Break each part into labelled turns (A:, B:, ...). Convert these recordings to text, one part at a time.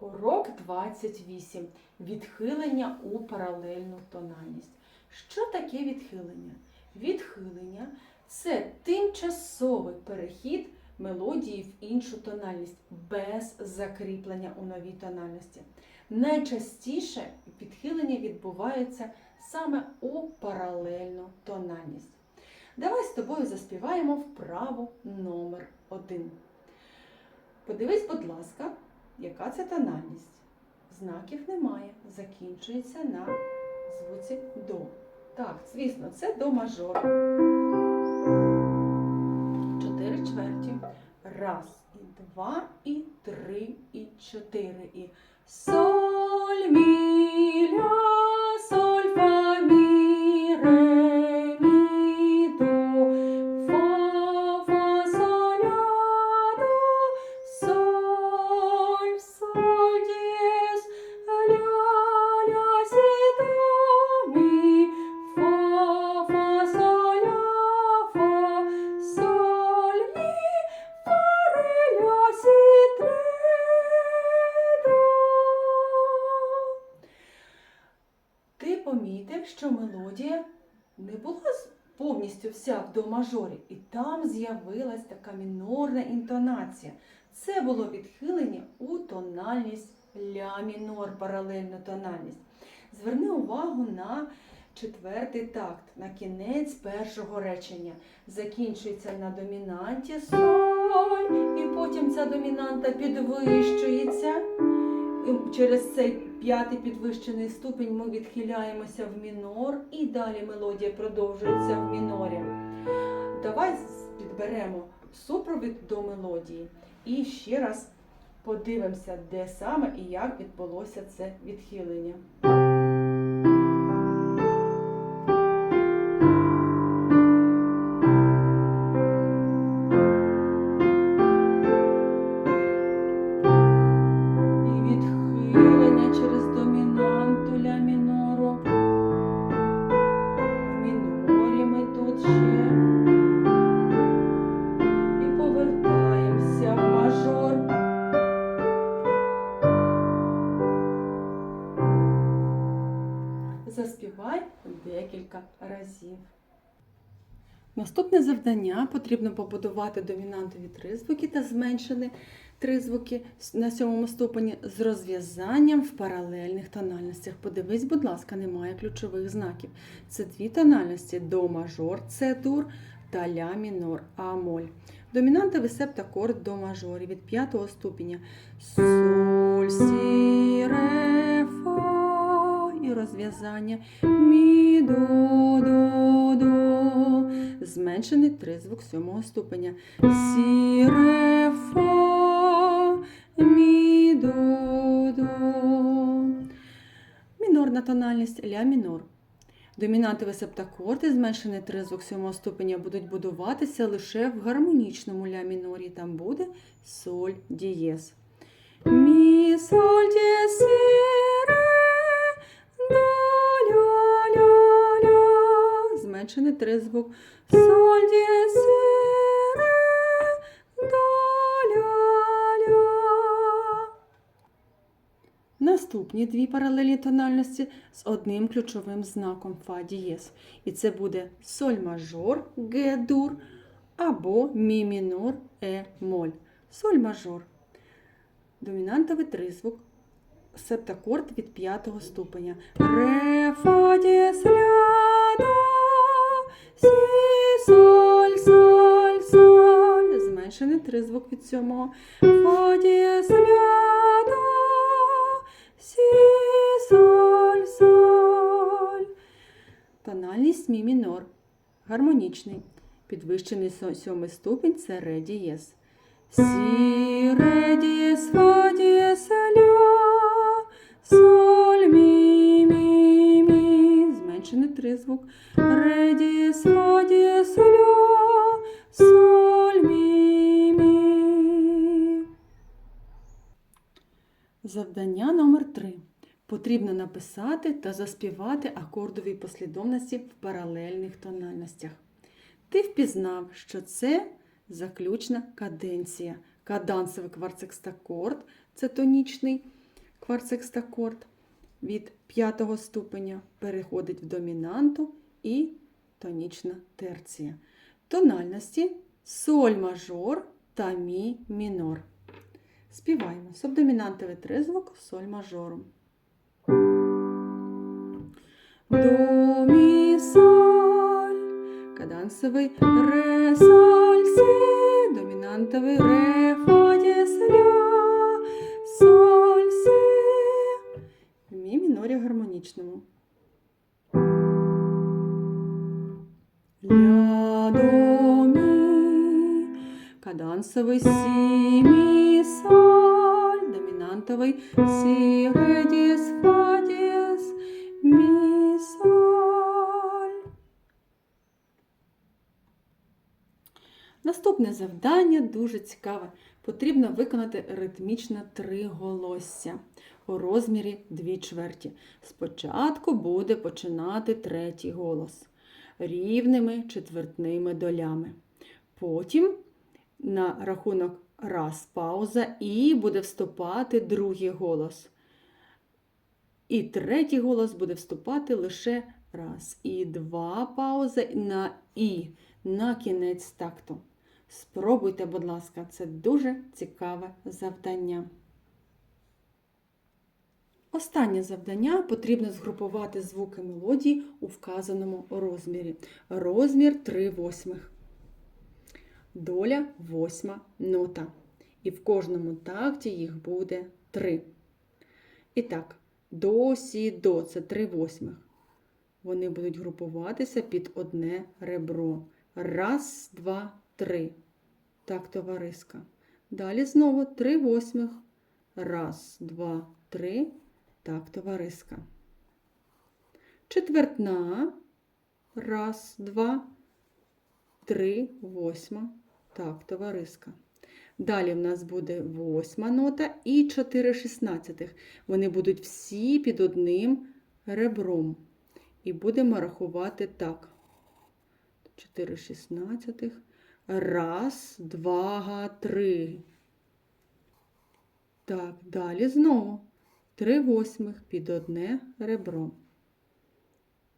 A: Урок 28. Відхилення у паралельну тональність. Що таке відхилення? Відхилення це тимчасовий перехід мелодії в іншу тональність без закріплення у новій тональності. Найчастіше відхилення відбувається саме у паралельну тональність. Давай з тобою заспіваємо вправу номер один. Подивись, будь ласка, яка це тональність. Знаків немає, закінчується на звуці до. Так, звісно, це до мажор. Чотири чверті. Раз, і два, і три, і чотири. І соль, помітив, що мелодія не була повністю вся в до мажорі, і там з'явилась така мінорна інтонація. Це було відхилення у тональність ля мінор, паралельну тональність. Зверни увагу на четвертий такт, на кінець першого речення. Закінчується на домінанті соль, і потім ця домінанта підвищується. І через цей п'ятий підвищений ступінь ми відхиляємося в мінор, і далі мелодія продовжується в мінорі. Давай підберемо супровід до мелодії і ще раз подивимося, де саме і як відбулося це відхилення. Завдання потрібно побудувати домінантові тризвуки та зменшені тризвуки на сьомому ступені з розв'язанням в паралельних тональностях. Подивись, будь ласка, немає ключових знаків. Це дві тональності до мажор, С дур та ля мінор, а моль. Домінантовий септакорд до мажорі від п'ятого ступеня. Соль, сі, ре, розв'язання мі, до, до, до. Зменшений тризвук сьомого ступеня. Сі, ре, фа, мі, до, до. Мінорна тональність ля мінор. Домінантові септакорди, зменшений тризвук сьомого ступеня, будуть будуватися лише в гармонічному ля мінорі. Там буде соль дієс. Мі, соль, дієс, Зменшений тризвук. Соль, ре, до, ля, ля. Наступні дві паралельні тональності з одним ключовим знаком фа дієс. І це буде соль мажор ге дур або мі мінор е моль. Соль мажор. Домінантовий тризвук. Септакорд від п'ятого ступеня. Ре, фа, дієс, ля, до, сі, соль, соль, соль. Зменшений тризвук від сьомого. Фа, дієс, ля, до, сі, соль, соль. Тональність мі мінор. Гармонічний. Підвищений сьомий ступінь це ре дієс. Сі, ре дієс, фа дієс, ля, соль, мі, мі, мі. Зменшений тризвук. Ре дієс, Завдання номер 3. Потрібно написати та заспівати акордові послідовності в паралельних тональностях. Ти впізнав, що це заключна каденція. Кадансовий кварцекстакорд це тонічний кварцекстакорд від п'ятого ступеня переходить в домінанту і тонічна терція. Тональності соль мажор та мі мінор. Співаємо. Субдомінантовий тризвук соль мажором. До мі соль, кадансовий ре соль сі, домінантовий ре фа дієс ля, соль. Сі, мі мінорі гармонічному. Ля до мі, кадансовий сі мі соль, домінантовий сі ре дієс фа дієс мі соль. Наступне завдання дуже цікаве. Потрібно виконати ритмічно три голосся у розмірі дві чверті. Спочатку буде починати третій голос рівними четвертними долями. Потім на рахунок раз пауза і буде вступати другий голос. І третій голос буде вступати лише раз. І два паузи на і на кінець такту. Спробуйте, будь ласка, це дуже цікаве завдання. Останнє завдання потрібно згрупувати звуки мелодії у вказаному розмірі. Розмір 3 восьмих. Доля восьма нота. І в кожному такті їх буде 3. І так, до, сі, до це 3 восьмих. Вони будуть групуватися під одне ребро. Раз, два, три. Так, товариска. Далі знову 3 восьмих. Раз, два, три. Так, товариска. Четвертна. Раз, два, три, восьма. Так, товариска. Далі в нас буде восьма нота і 4 шістнадцятих. Вони будуть всі під одним ребром. І будемо рахувати так. 4 шістнадцятих. Раз, два, три. Так, далі знову. Три восьмих під одне ребро.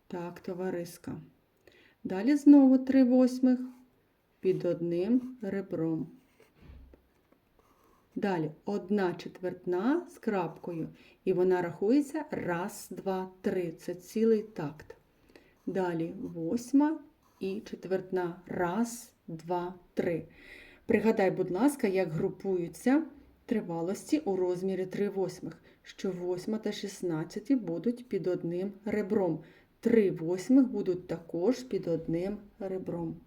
A: Так, товариска. Далі знову три восьмих під одним ребром. Далі одна четвертна з крапкою, і вона рахується раз, два, три. Це цілий такт. Далі восьма і четвертна. Раз, два, три. Пригадай, будь ласка, як групуються тривалості у розмірі 3 восьмих, що восьма та 16 будуть під одним ребром. 3 восьмих будуть також під одним ребром.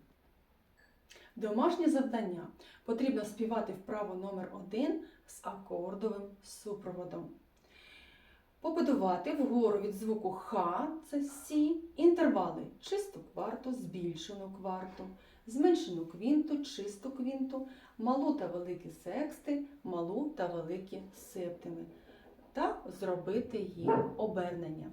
A: Домашнє завдання. Потрібно співати вправо номер 1 з акордовим супроводом. Побудувати вгору від звуку Х, це Сі, інтервали чисту кварту, збільшену кварту, зменшену квінту, чисту квінту, малу та великі сексти, малу та великі септими. Та зробити їх обернення.